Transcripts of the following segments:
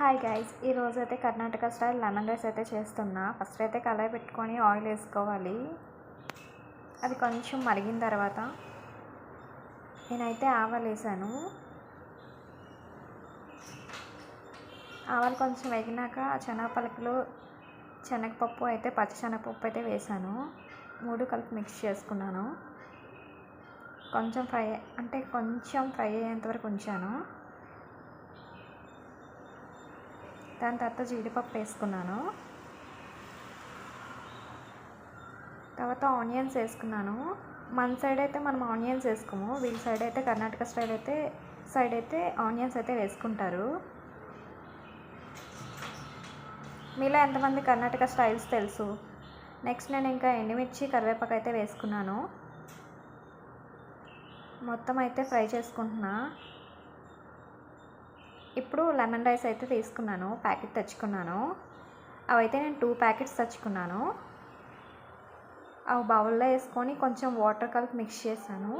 Hi guys ఈరోజు అయితే Karnataka style lemon rice అయితే చేస్తున్నా. ఫస్ట్ అయితే కళాయి పెట్టుకొని ఆయిల్ వేసుకోవాలి. అది కొంచెం మరిగిన తర్వాత నేనైతే ఆవాలు వేసాను. ఆవాలు కొంచెం వేగినాక శనగపలుకులు శనగపప్పు అయితే పచ్చి శనగపప్పు అయితే వేసాను. మూడు కలిపి మిక్స్ చేసుకున్నాను. కొంచెం ఫ్రై అంటే కొంచెం ఫ్రై అయ్యేంత వరకు ఉంచాను. దాని తర్వాత జీడిపప్పు వేసుకున్నాను. తర్వాత ఆనియన్స్ వేసుకున్నాను. మన సైడ్ అయితే మనం ఆనియన్స్ వేసుకోము. వీళ్ళ సైడ్ అయితే కర్ణాటక స్టైల్ అయితే సైడ్ అయితే ఆనియన్స్ అయితే వేసుకుంటారు. మీలో ఎంతమంది కర్ణాటక స్టైల్స్ తెలుసు? నెక్స్ట్ నేను ఇంకా ఎండుమిర్చి కరివేపాకు అయితే వేసుకున్నాను. మొత్తం అయితే ఫ్రై చేసుకుంటున్నా. ఇప్పుడు లెమన్ రైస్ అయితే తీసుకున్నాను ప్యాకెట్ తెచ్చుకున్నాను. అవైతే నేను టూ ప్యాకెట్స్ తెచ్చుకున్నాను. అవి బౌల్లో వేసుకొని కొంచెం వాటర్ కలిపి మిక్స్ చేశాను.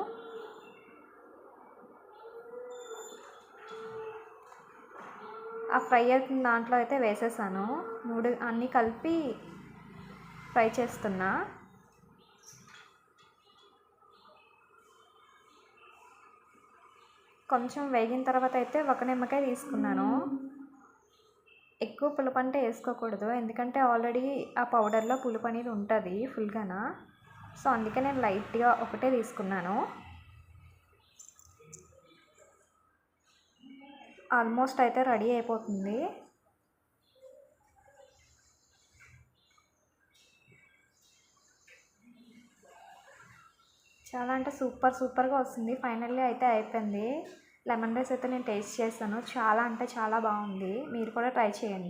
ఆ ఫ్రై అవుతున్న దాంట్లో అయితే వేసేసాను. మూడు అన్నీ కలిపి ఫ్రై చేస్తున్నా. కొంచెం వేగిన తర్వాత అయితే ఒక నిమ్మకాయ తీసుకున్నాను. ఎక్కువ పులుపు అంటే వేసుకోకూడదు. ఎందుకంటే ఆల్రెడీ ఆ పౌడర్లో పులుపు అనేది ఉంటుంది ఫుల్గానా. సో అందుకే నేను లైట్గా ఒకటే తీసుకున్నాను. ఆల్మోస్ట్ అయితే రెడీ అయిపోతుంది. చాలా అంటే సూపర్ సూపర్గా వస్తుంది. ఫైనల్లీ అయితే అయిపోయింది. లెమన్ రైస్ అయితే నేను టేస్ట్ చేశాను చాలా అంటే చాలా బాగుంది. మీరు కూడా ట్రై చేయండి.